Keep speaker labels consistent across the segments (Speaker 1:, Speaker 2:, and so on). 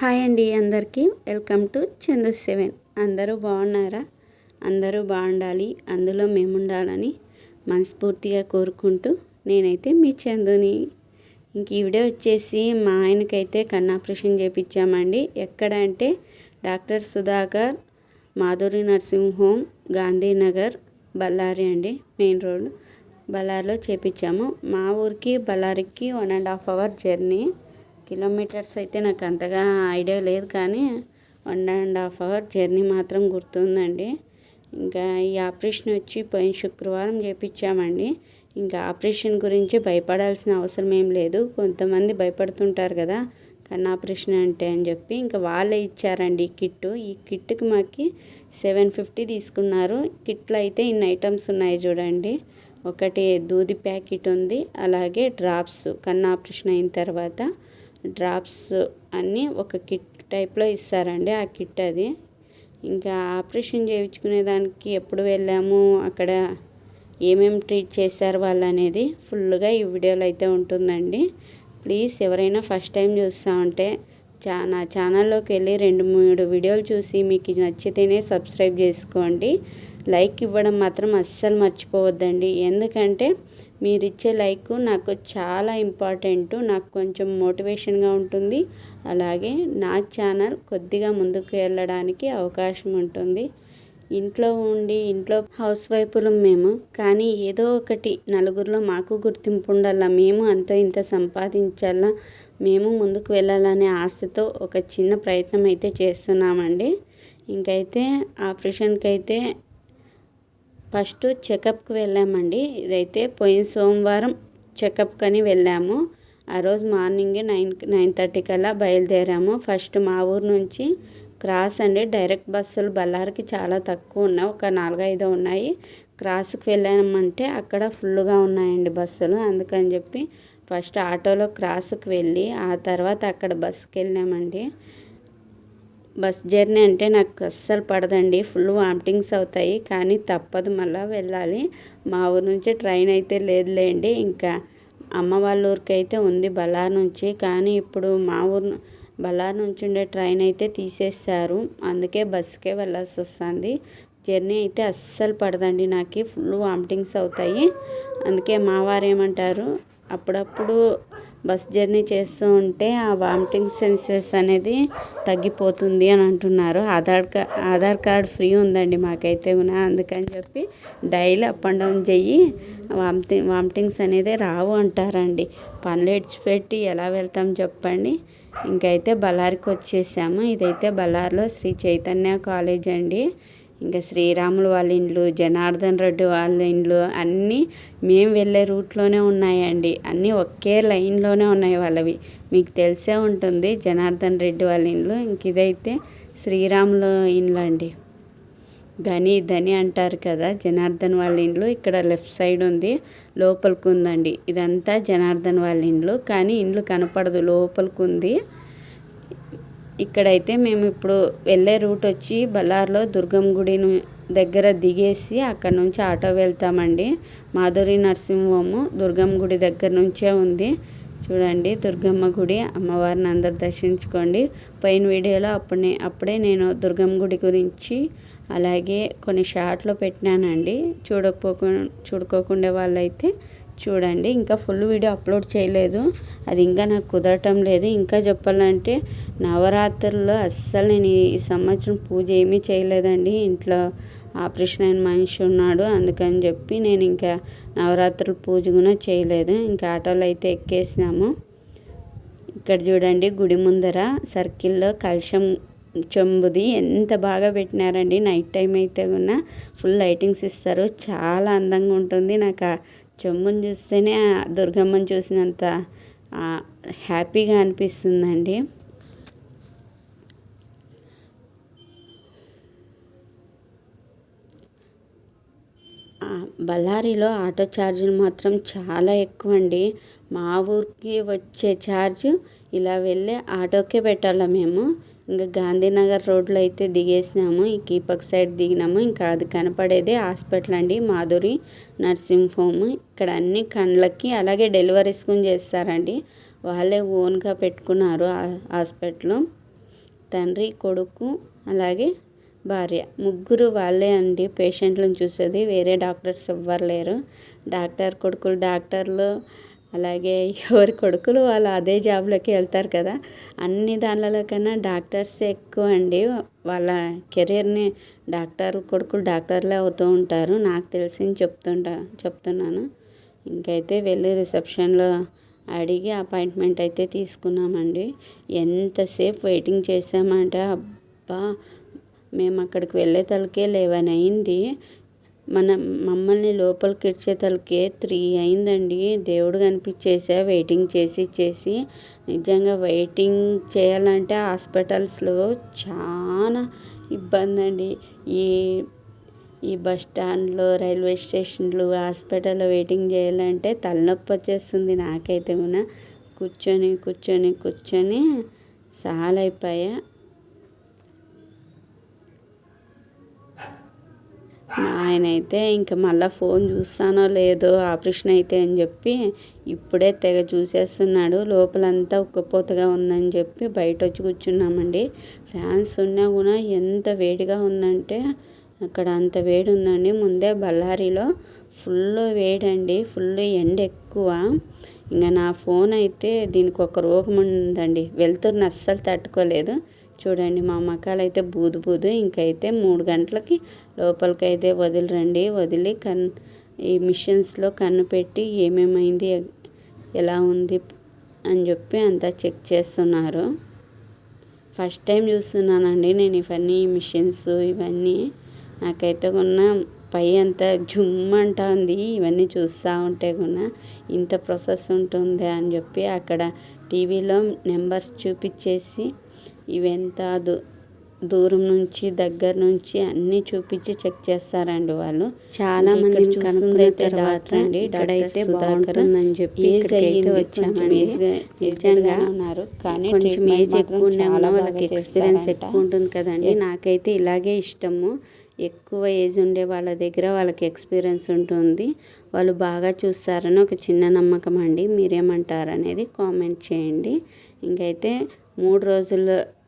Speaker 1: Hi అండి అందరికీ. Welcome to Chandu seven. అందరూ బాగున్నారా? అందరూ బాగుండాలి. అందులో మేము ఉండాలని మనస్ఫూర్తిగా కోరుకుంటూ నేనైతే మీ చందుని. ఇంక ఈవిడే వచ్చేసి మా ఆయనకైతే కన్నాపరేషన్ చేయించామండి ఎక్కడ అంటే doctor Sudhakar Madhuri nursing home Gandhinagar Bellary అండి మెయిన్ రోడ్ బళ్ళారిలో చేపించాము మా ఊరికి బళ్ళారికి one and half hour journey. Kilometres అయితే నాకు అంతగా ఐడియా లేదు కానీ one and half hour journey మాత్రం గుర్తుందండి. ఇంకా ఈ ఆపరేషన్ వచ్చి పోయిన శుక్రవారం చేపించామండి. ఇంకా ఆపరేషన్ గురించి భయపడాల్సిన అవసరం ఏం లేదు. కొంతమంది భయపడుతుంటారు కదా కన్ను ఆపరేషన్ అంటే అని చెప్పి. ఇంకా వాళ్ళే ఇచ్చారండి ఈ కిట్టు. ఈ కిట్కి మాకు సెవెన్ ఫిఫ్టీ తీసుకున్నారు. కిట్లో అయితే ఇన్ని ఐటమ్స్ ఉన్నాయి చూడండి. ఒకటి దూది ప్యాకెట్ ఉంది అలాగే డ్రాప్స్ కన్ను ఆపరేషన్ అయిన తర్వాత డ్రాప్స్ అన్నీ ఒక కిట్ టైప్లో ఇస్తారండి ఆ కిట్ అది. ఇంకా ఆపరేషన్ చేయించుకునే దానికి ఎప్పుడు వెళ్ళాము అక్కడ ఏమేమి ట్రీట్ చేశారు వాళ్ళు అనేది ఫుల్గా ఈ వీడియోలో అయితే ఉంటుందండి. ప్లీజ్ ఎవరైనా ఫస్ట్ టైం చూస్తూ ఉంటే చా నా ఛానల్లోకి వెళ్ళి రెండు మూడు వీడియోలు చూసి మీకు నచ్చితేనే సబ్స్క్రైబ్ చేసుకోండి. లైక్ ఇవ్వడం మాత్రం అస్సలు మర్చిపోవద్దండి. ఎందుకంటే మీరు ఇచ్చే లైక్ నాకు చాలా ఇంపార్టెంట్ నాకు కొంచెం మోటివేషన్గా ఉంటుంది. అలాగే నా ఛానల్ కొద్దిగా ముందుకు వెళ్ళడానికి అవకాశం ఉంటుంది. ఇంట్లో ఉండి ఇంట్లో హౌస్ వైపులు మేము. కానీ ఏదో ఒకటి నలుగురిలో మాకు గుర్తింపు ఉండాలా? మేము అంతో ఇంత సంపాదించాలా? మేము ముందుకు వెళ్ళాలనే ఆశతో ఒక చిన్న ప్రయత్నం అయితే చేస్తున్నామండి. ఇంకైతే ఆపరేషన్కి అయితే ఫస్ట్ చెకప్కి వెళ్ళామండి. ఇదైతే పోయిన సోమవారం చెకప్కి అని వెళ్ళాము. ఆ రోజు మార్నింగే నైన్ నైన్ థర్టీ కల్లా బయలుదేరాము. ఫస్ట్ మా ఊరు నుంచి క్రాస్ అండి. డైరెక్ట్ బస్సులు బళ్ళారికి చాలా తక్కువ ఉన్నాయి. ఒక నాలుగైదు ఉన్నాయి. క్రాస్కి వెళ్ళామంటే అక్కడ ఫుల్గా ఉన్నాయండి బస్సులు. అందుకని చెప్పి ఫస్ట్ ఆటోలో క్రాస్కి వెళ్ళి ఆ తర్వాత అక్కడ బస్సుకి వెళ్ళామండి. బస్ జర్నీ అంటే నాకు అస్సలు పడదండి. ఫుల్ వామిటింగ్స్ అవుతాయి. కానీ తప్పదు మళ్ళీ వెళ్ళాలి. మా ఊరు నుంచి ట్రైన్ అయితే లేదులేండి. ఇంకా అమ్మ వాళ్ళ ఊరికి అయితే ఉంది బళ్ళారి నుంచి. కానీ ఇప్పుడు మా ఊరు బళ్ళారి నుంచి ఉండే ట్రైన్ అయితే తీసేస్తారు అందుకే బస్కే వెళ్ళాల్సి వస్తుంది. జర్నీ అయితే అస్సలు పడదండి నాకు. ఫుల్ వామిటింగ్స్ అవుతాయి. అందుకే మా వారు ఏమంటారు? అప్పుడప్పుడు బస్ జర్నీ చేస్తూ ఉంటే ఆ వామిటింగ్ సెన్సెస్ అనేది తగ్గిపోతుంది అని అంటున్నారు. Aadhaar card Aadhaar card free ఉందండి మాకైతే కూడా. అందుకని చెప్పి డైలీ అప్ అండ్ డౌన్ చెయ్యి. వామిటింగ్ వామిటింగ్స్ అనేది రావు అంటారండి. పనులు ఇడిచిపెట్టి ఎలా వెళ్తాం చెప్పండి. ఇంకైతే బళ్ళారికి వచ్చేసాము. ఇదైతే బళ్ళారిలో శ్రీ చైతన్య కాలేజ్ అండి ఇంకా శ్రీరాములు వాళ్ళ ఇండ్లు జనార్దన్ రెడ్డి వాళ్ళ ఇండ్లు అన్నీ మేము వెళ్ళే రూట్లోనే ఉన్నాయండి. అన్నీ ఒకే లైన్లోనే ఉన్నాయి వాళ్ళవి. మీకు తెలిసే ఉంటుంది జనార్దన్ రెడ్డి వాళ్ళ ఇండ్లు. ఇంక ఇదైతే శ్రీరాములు ఇండ్లు అండి ధని ధని అంటారు కదా జనార్దన్ వాళ్ళ ఇండ్లు. ఇక్కడ లెఫ్ట్ సైడ్ ఉంది లోపలికి ఉందండి. ఇదంతా జనార్దన్ వాళ్ళ ఇండ్లు. కానీ ఇండ్లు కనపడదు లోపలికి ఉంది. ఇక్కడైతే మేము ఇప్పుడు వెళ్ళే రూట్ వచ్చి బళ్ళార్లో దుర్గం గుడి దగ్గర దిగేసి అక్కడ నుంచి ఆటో వెళ్తామండి. మాధురి నరసింహము దుర్గమ్మ దుర్గం గుడి దగ్గర నుంచే ఉంది. చూడండి దుర్గమ్మ గుడి అమ్మవారిని అందరు దర్శించుకోండి. పైన వీడియోలో అప్పుడే అప్పుడే నేను దుర్గమ్మ గుడి గురించి అలాగే కొన్ని షార్ట్లు పెట్టినానండి. చూడకపోకుండా చూడుకోకుండా వాళ్ళైతే చూడండి ఇంకా ఫుల్ వీడియో అప్లోడ్ చేయలేదు. అది ఇంకా నాకు కుదరటం లేదు. ఇంకా చెప్పాలంటే నవరాత్రుల్లో అస్సలు నేను ఈ సంవత్సరం పూజ ఏమీ చేయలేదండి. ఇంట్లో ఆపరేషన్ అయిన మనిషి ఉన్నాడు. అందుకని చెప్పి నేను ఇంకా నవరాత్రుల పూజ కూడా చేయలేదు. ఇంకా ఆటోలు అయితే ఎక్కేసినాము. ఇక్కడ చూడండి గుడి ముందర సర్కిల్లో కలుషం చెంబుది. ఎంత బాగా పెట్టినారండి. నైట్ టైం అయితే కూడా ఫుల్ లైటింగ్స్ ఇస్తారు. చాలా అందంగా ఉంటుంది. నాకు చెంబుని చూస్తేనే దుర్గమ్మని చూసినంత హ్యాపీగా అనిపిస్తుందండి. బళ్ళారిలో ఆటో ఛార్జీలు మాత్రం చాలా ఎక్కువ అండి మా ఊరికి వచ్చే ఛార్జ్ ఇలా వెళ్ళే ఆటోకే పెట్టాలా మేము. ఇంకా గాంధీనగర్ రోడ్లో అయితే దిగేసినాము. ఈ కీపక్ సైడ్ దిగినాము. ఇంకా అది కనపడేదే హాస్పిటల్ అండి. Madhuri nursing home. ఇక్కడ అన్ని కండ్లకి అలాగే డెలివరీస్ కూడా చేస్తారండి. వాళ్ళే ఓన్గా పెట్టుకున్నారు హాస్పిటల్. తండ్రి కొడుకు అలాగే భార్య. ముగ్గురు వాళ్ళే అండి పేషెంట్లను చూసేది. వేరే డాక్టర్స్ ఎవ్వరు లేరు. డాక్టర్ కొడుకులు డాక్టర్లు అలాగే ఎవరి కొడుకులు వాళ్ళు అదే జాబ్లోకి వెళ్తారు కదా అన్ని దానిలలో కన్నా డాక్టర్స్ ఎక్కువ అండి. వాళ్ళ కెరీర్ని డాక్టర్ కొడుకులు డాక్టర్లే అవుతూ ఉంటారు. నాకు తెలిసి చెప్తుంటా చెప్తున్నాను. ఇంకైతే వెళ్ళి రిసెప్షన్లో అడిగి అపాయింట్మెంట్ అయితే తీసుకున్నామండి. ఎంతసేపు వెయిటింగ్ చేసామంటే అబ్బా మేము అక్కడికి వెళ్ళే తలకే లెవెన్ అయింది. మన మమ్మల్ని లోపలికి ఇచ్చేతలకే త్రీ అయిందండి. దేవుడు కనిపించేసా వెయిటింగ్ చేసి చేసి. నిజంగా వెయిటింగ్ చేయాలంటే హాస్పిటల్స్లో చాలా ఇబ్బంది అండి ఈ ఈ బస్ స్టాండ్లో రైల్వే స్టేషన్లు హాస్పిటల్లో వెయిటింగ్ చేయాలంటే తలనొప్పి వచ్చేస్తుంది నాకైతే కూడా. కూర్చొని కూర్చొని కూర్చొని సాలైపోయా ఆయన అయితే ఇంకా మళ్ళీ ఫోన్ చూస్తానో లేదో ఆపరేషన్ అయితే అని చెప్పి ఇప్పుడే తెగ చూసేస్తున్నాడు. లోపలంతా ఉక్కపోతగా ఉందని చెప్పి బయట వచ్చి కూర్చున్నామండి. ఫ్యాన్స్ ఉన్నా కూడా ఎంత వేడిగా ఉందంటే అక్కడ అంత వేడి ఉందండి ముందే బళ్ళారిలో ఫుల్ వేడండి ఫుల్ ఎండ ఎక్కువ ఇంకా నా ఫోన్ అయితే దీనికి ఒక రోగం ఉందండి వెళ్తున్న అస్సలు తట్టుకోలేదు. చూడండి మా మకాలు అయితే బూదు బూదు. ఇంకైతే మూడు గంటలకి లోపలికి అయితే వదిలిరండి. వదిలి కన్ ఈ మిషన్స్లో కన్ను పెట్టి ఏమేమైంది ఎలా ఉంది అని చెప్పి అంతా చెక్ చేస్తున్నారు. ఫస్ట్ టైం చూస్తున్నానండి నేను ఇవన్నీ మిషన్స్ ఇవన్నీ. నాకైతే కొన్న పై అంతా జుమ్ అంటుంది ఇవన్నీ చూస్తూ ఉంటే కూడా ఇంత ప్రాసెస్ ఉంటుంది అని చెప్పి అక్కడ టీవీలో నెంబర్స్ చూపించేసి ఇవెంత దూ దూరం నుంచి దగ్గర నుంచి అన్ని చూపించి చెక్ చేస్తారండి వాళ్ళు. చాలా మంది చూసుకున్న తర్వాత అండి ఇక్కడైతే బాగుంటుందని చెప్పి ఇక్కడికైతే వచ్చామండి. నిజంగా ఉన్నారు కానీ కొంచెం ఏజ్ ఎక్కువ ఉన్న వాళ్ళకి ఎక్స్పీరియన్స్ ఎక్కువ ఉంటుంది కదండి. నాకైతే ఇలాగే ఇష్టము. ఎక్కువ ఏజ్ ఉండే వాళ్ళ దగ్గర వాళ్ళకి ఎక్స్పీరియన్స్ ఉంటుంది. వాళ్ళు బాగా చూస్తారని ఒక చిన్న నమ్మకం అండి. మీరేమంటారు అనేది కామెంట్ చేయండి. ఇంకైతే మూడు రోజులు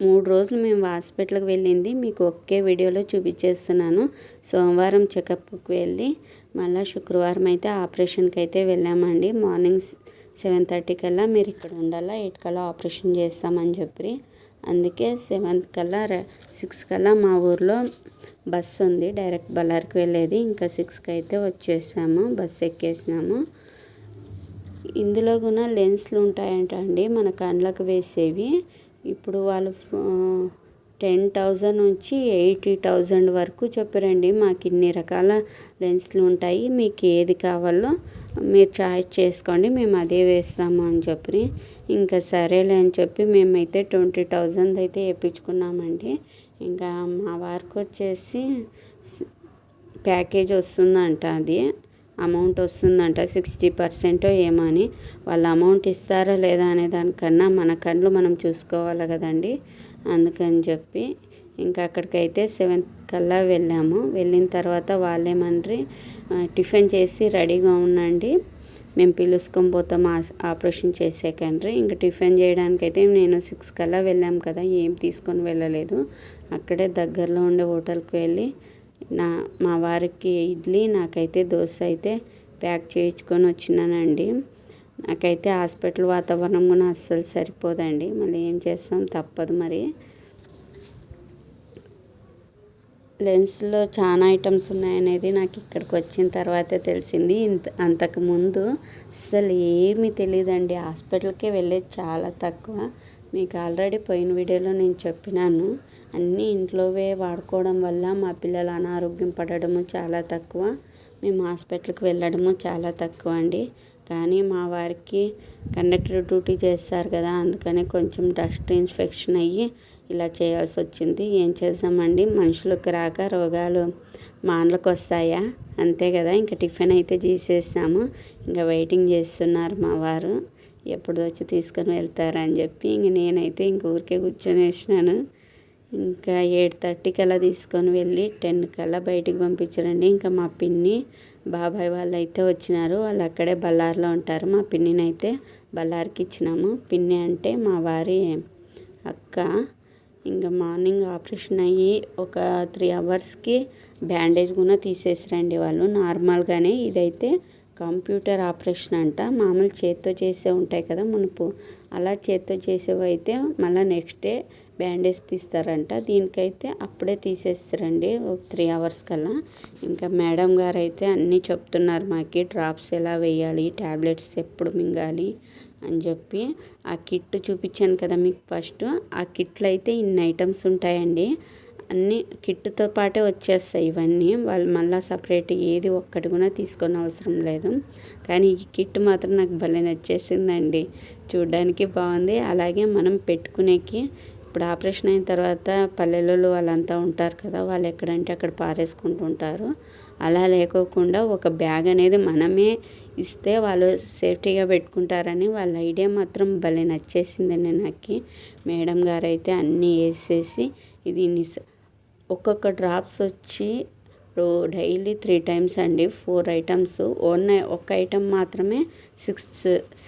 Speaker 1: మూడు రోజులు మేము హాస్పిటల్కి వెళ్ళింది. మీకు ఒకే వీడియోలో చూపించేస్తున్నాను. సోమవారం చెకప్కి వెళ్ళి మళ్ళీ శుక్రవారం అయితే ఆపరేషన్కి అయితే వెళ్ళామండి. మార్నింగ్ సెవెన్ థర్టీ కల్లా మీరు ఇక్కడ ఉండాలా ఎయిట్ కల్లా ఆపరేషన్ చేస్తామని చెప్పి. అందుకే సెవెంత్ కల్లా సిక్స్ కల్లా మా ఊర్లో బస్సు ఉంది. డైరెక్ట్ బళ్ళారికి వెళ్ళేది. ఇంకా సిక్స్కి అయితే వచ్చేసాము. బస్సు ఎక్కేసినాము. ఇందులో కూడా లెన్స్లు ఉంటాయంట అండి మన కళ్ళకు వేసేవి. ఇప్పుడు వాళ్ళు టెన్ థౌజండ్ నుంచి ఎయిటీ థౌజండ్ వరకు చెప్పారండి. మాకు ఇన్ని రకాల లెన్స్లు ఉంటాయి. మీకు ఏది కావాలో మీరు చాయిస్ చేసుకోండి. మేము అదే వేస్తాము అని చెప్పి. ఇంకా సరేలే అని చెప్పి మేమైతే ట్వంటీ థౌజండ్ అయితే వేయించుకున్నామండి. ఇంకా మా వారికి వచ్చేసి ప్యాకేజ్ వస్తుందంట అది. అమౌంట్ వస్తుందంట సిక్స్టీ పర్సెంటో ఏమో అని. వాళ్ళు అమౌంట్ ఇస్తారా లేదా అనే దానికన్నా మన కళ్ళు మనం చూసుకోవాలి కదండి. అందుకని చెప్పి ఇంకా అక్కడికైతే సెవెంత్ కల్లా వెళ్ళాము. వెళ్ళిన తర్వాత వాళ్ళేమండ్రి టిఫిన్ చేసి రెడీగా ఉండండి. మేము పిలుచుకొని పోతాం ఆపరేషన్ చేసేకండ్రి ఇంకా టిఫిన్ చేయడానికైతే నేను సిక్స్ కల్లా వెళ్ళాం కదా ఏం తీసుకొని వెళ్ళలేదు. అక్కడే దగ్గరలో ఉండే హోటల్కి వెళ్ళి నా మా వారికి ఇడ్లీ నాకైతే దోశ అయితే ప్యాక్ చేయించుకొని వచ్చినానండి. నాకైతే హాస్పిటల్ వాతావరణం కూడా అస్సలు సరిపోదండి. మళ్ళీ ఏం చేస్తాం? తప్పదు మరి. లెన్స్లో చాలా ఐటమ్స్ ఉన్నాయనేది నాకు ఇక్కడికి వచ్చిన తర్వాతే తెలిసింది. ఇంత అంతకుముందు అస్సలు ఏమీ తెలియదండి హాస్పిటల్కే వెళ్ళేది చాలా తక్కువ. మీకు ఆల్రెడీ పోయిన వీడియోలో నేను చెప్పినాను. అన్నీ ఇంట్లోవే వాడుకోవడం వల్ల మా పిల్లలు అనారోగ్యం పడడము చాలా తక్కువ. మేము హాస్పిటల్కి వెళ్ళడము చాలా తక్కువ అండి. కానీ మా వారికి కండక్టర్ డ్యూటీ చేస్తారు కదా అందుకని కొంచెం డస్ట్ ఇన్ఫెక్షన్ అయ్యి ఇలా చేయాల్సి వచ్చింది. ఏం చేద్దామండి? మనుషులకు రాక రోగాలు మానలకు వస్తాయా? అంతే కదా ఇంకా టిఫిన్ అయితే చేసేసాము ఇంకా వెయిటింగ్ చేస్తున్నారు మా వారు. ఎప్పుడు వచ్చి తీసుకొని వెళ్తారని చెప్పి ఇంక నేనైతే ఇంక ఊరికే కూర్చొని వేసినాను ఇంకా ఎయిట్ థర్టీకి అలా తీసుకొని వెళ్ళి టెన్ కల్లా బయటికి పంపించారండి. ఇంకా మా పిన్ని బాబాయ్ వాళ్ళు అయితే వచ్చినారు. వాళ్ళు అక్కడే బళ్ళార్లో ఉంటారు. మా పిన్నిని అయితే బళ్ళారికి ఇచ్చినాము. పిన్ని అంటే మా వారి అక్క. ఇంకా మార్నింగ్ ఆపరేషన్ అయ్యి ఒక త్రీ అవర్స్కి బ్యాండేజ్ కూడా తీసేసిరండి వాళ్ళు. నార్మల్గానే ఇదైతే కంప్యూటర్ ఆపరేషన్ అంట. మామూలు చేత్తో చేసే ఉంటాయి కదా మునుపు. అలా చేత్తో చేసేవి అయితే మళ్ళీ నెక్స్ట్ డే బ్యాండేజ్ తీస్తారంట. దీనికైతే అప్పుడే తీసేస్తారండి. ఒక త్రీ అవర్స్ కల్లా. ఇంకా మేడం గారు అయితే అన్నీ చెప్తున్నారు మాకి. డ్రాప్స్ ఎలా వేయాలి? ట్యాబ్లెట్స్ ఎప్పుడు మింగాలి? అని చెప్పి. ఆ కిట్ చూపించాను కదా మీకు ఫస్ట్. ఆ కిట్లో అయితే ఇన్ని ఐటమ్స్ ఉంటాయండి. అన్నీ కిట్తో పాటే వచ్చేస్తాయి ఇవన్నీ. వాళ్ళు మళ్ళీ సపరేట్ ఏది ఒక్కటి కూడా తీసుకొని అవసరం లేదు. కానీ ఈ కిట్ మాత్రం నాకు భలే నచ్చేసిందండి. చూడడానికి బాగుంది. అలాగే మనం పెట్టుకునేకి ఇప్పుడు ఆపరేషన్ అయిన తర్వాత పల్లెలలో వాళ్ళంతా ఉంటారు కదా వాళ్ళు ఎక్కడంటే అక్కడ పారేసుకుంటూ ఉంటారు. అలా లేకోకుండా ఒక బ్యాగ్ అనేది మనమే ఇస్తే వాళ్ళు సేఫ్టీగా పెట్టుకుంటారని వాళ్ళ ఐడియా మాత్రం భలే నచ్చేసిందండి నాకు. మేడం గారు అయితే అన్నీ వేసేసి ఇది ఒక్కొక్క డ్రాప్స్ వచ్చి డైలీ త్రీ టైమ్స్ అండి ఫోర్ ఐటమ్స్. వన్ ఒక ఐటమ్ మాత్రమే సిక్స్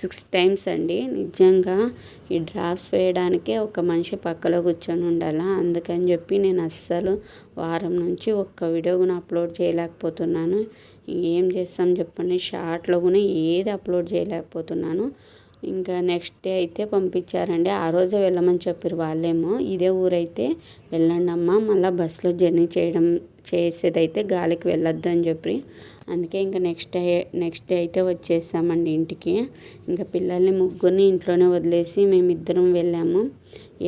Speaker 1: సిక్స్ టైమ్స్ అండి. నిజంగా ఈ డ్రాప్స్ వేయడానికే ఒక మనిషి పక్కలో కూర్చొని ఉండాలా? అందుకని చెప్పి నేను అస్సలు వారం నుంచి ఒక్క వీడియో కూడా అప్లోడ్ చేయలేకపోతున్నాను. ఏం చేస్తాం చెప్పండి? షార్ట్లో కూడా ఏది అప్లోడ్ చేయలేకపోతున్నాను. ఇంకా నెక్స్ట్ డే అయితే పంపించారండి. ఆ రోజే వెళ్ళమని చెప్పారు వాళ్ళేమో. ఇదే ఊరైతే వెళ్ళండి అమ్మ మళ్ళీ బస్సులో జర్నీ చేయడం చేసేదైతే గాలికి వెళ్ళొద్దు అని చెప్పి. అందుకే ఇంకా నెక్స్ట్ డే నెక్స్ట్ డే అయితే వచ్చేసామండి ఇంటికి. ఇంకా పిల్లల్ని ముగ్గురిని ఇంట్లోనే వదిలేసి మేమిద్దరం వెళ్ళాము.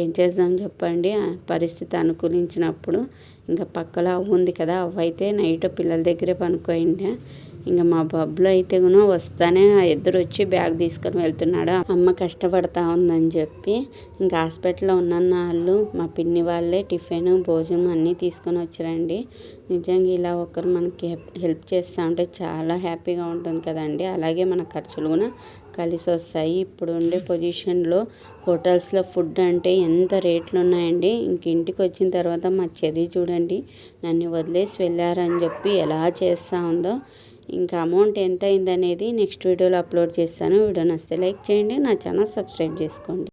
Speaker 1: ఏం చేద్దాం చెప్పండి? పరిస్థితి అనుకూలించినప్పుడు ఇంకా పక్కలో అవ్వ ఉంది కదా అవ్వ అయితే నైట్ పిల్లల దగ్గరే పనుకోయిండే. ఇంకా మా బబ్బులు అయితే కూడా వస్తానే ఇద్దరు వచ్చి బ్యాగ్ తీసుకొని వెళ్తున్నాడు. అమ్మ కష్టపడతా ఉందని చెప్పి ఇంకా హాస్పిటల్లో ఉన్న వాళ్ళు మా పిన్ని వాళ్ళే టిఫిన్ భోజనం అన్నీ తీసుకొని వచ్చారండి. నిజంగా ఇలా ఒకరు మనకి హెల్ప్ చేస్తూ ఉంటే చాలా హ్యాపీగా ఉంటుంది కదండి. అలాగే మన ఖర్చులు కూడా కలిసి వస్తాయి. ఇప్పుడు ఉండే పొజిషన్లో హోటల్స్లో ఫుడ్ అంటే ఎంత రేట్లు ఉన్నాయండి. ఇంక ఇంటికి వచ్చిన తర్వాత మా చెర్రీ చూడండి నన్ను వదిలేసి వెళ్ళారని చెప్పి ఎలా చేస్తూ ఉందో ఇంకా అమౌంట్ ఎంత అయిందనేది నెక్స్ట్ వీడియోలో అప్లోడ్ చేస్తాను. వీడియో నచ్చితే లైక్ చేయండి. నా ఛానల్ సబ్స్క్రైబ్ చేసుకోండి.